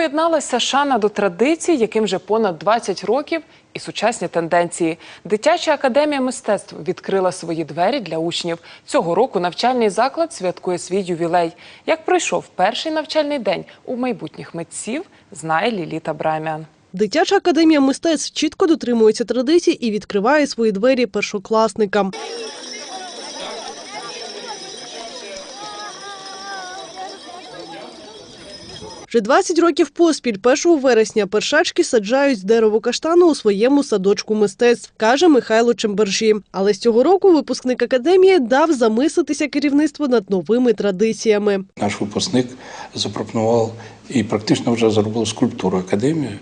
поєдналася шана до традицій, яким вже понад 20 років, і сучасні тенденції. Дитяча академія мистецтв відкрила свої двері для учнів. Цього року навчальний заклад святкує свій ювілей. Як пройшов перший навчальний день у майбутніх митців, знає Ліліта Брамян. Дитяча академія мистецтв чітко дотримується традицій і відкриває свої двері першокласникам. Вже 20 років поспіль 1 вересня першачки саджають дерево каштану у своєму садочку мистецтв, каже Михайло Чембержі. Але з цього року випускник академії дав замислитися керівництво над новими традиціями. Наш випускник запропонував і практично вже зробив скульптуру академії.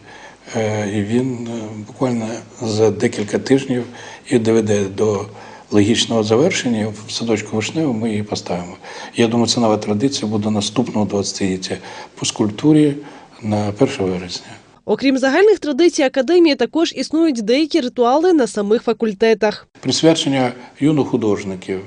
Е, І він е, буквально за декілька тижнів і доведе до логічного завершення в садочку Вишневу ми її поставимо. Я думаю, це нова традиція буде наступного 20-ліття по скульптурі на 1 вересня. Окрім загальних традицій академії, також існують деякі ритуали на самих факультетах. Присвячення юних художників.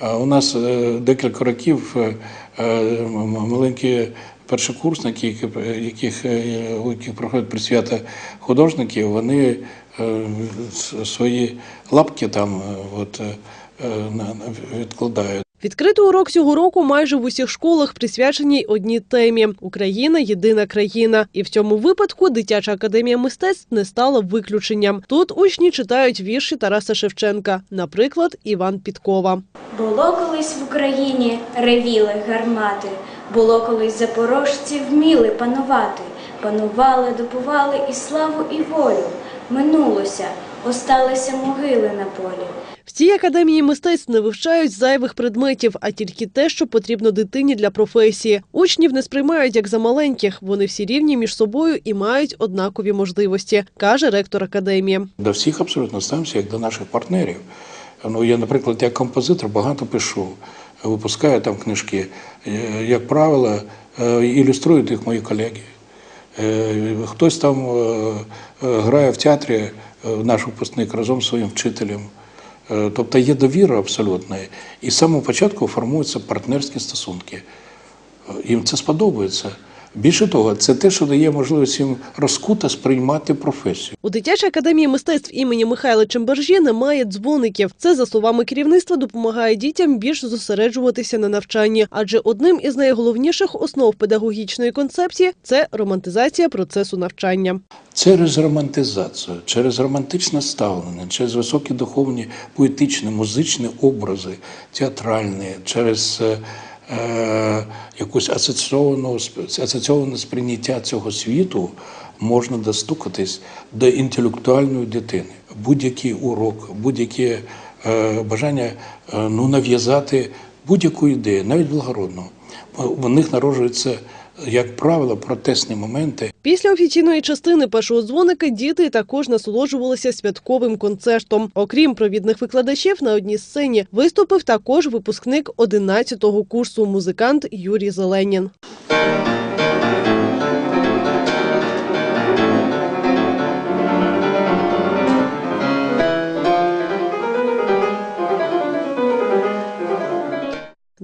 А У нас е, декілька років е, е, маленькі першокурсники, яких, е, яких проходять присвята художників, вони е, свої лапки там е, от, е, е, відкладають. Відкритий урок цього року майже в усіх школах присвяченій одній темі Україна єдина країна. І в цьому випадку дитяча академія мистецтв не стала виключенням. Тут учні читають вірші Тараса Шевченка, наприклад, Іван Підкова. Було колись в Україні ревіли гармати, було колись запорожці вміли панувати, панували, добували і славу, і волю. Минулося, осталися могили на полі. В цій академії мистецтв не вивчають зайвих предметів, а тільки те, що потрібно дитині для професії. Учнів не сприймають як за маленьких. Вони всі рівні між собою і мають однакові можливості, каже ректор академії. До всіх абсолютно ставимося як до наших партнерів. Ну, я, наприклад, як композитор багато пишу, випускаю там книжки. Е, Як правило, е, ілюструють їх мої колеги. Е, Хтось там грає в театрі, наш випускник разом з своїм вчителем. Е, Тобто є довіра абсолютна. І з самого початку формуються партнерські стосунки. Е, Їм це сподобається. Більше того, це те, що дає можливість їм розкуто сприймати професію. У дитячій академії мистецтв імені Михайла Чембержі немає дзвоників. Це, за словами керівництва, допомагає дітям більш зосереджуватися на навчанні, адже одним із найголовніших основ педагогічної концепції це романтизація процесу навчання. Через романтизацію, через романтичне ставлення, через високі духовні, поетичні, музичні образи, театральні, через е, якусь асоційовану, асоційоване сприйняття цього світу можна достукатись до інтелектуальної дитини. Будь-який урок, будь-яке е, бажання е, ну, нав'язати будь-яку ідею, навіть благородну. В них народжуються, як правило, протестні моменти, Після офіційної частини першого дзвоника діти також насолоджувалися святковим концертом. Окрім провідних викладачів, на одній сцені виступив також випускник 11-го курсу музикант Юрій Зеленін.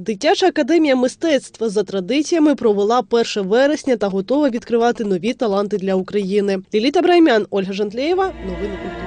Дитяча академія мистецтва за традиціями провела 1 вересня та готова відкривати нові таланти для України. Ліліта Браймян, Ольга Жантлєєва. Новини культури.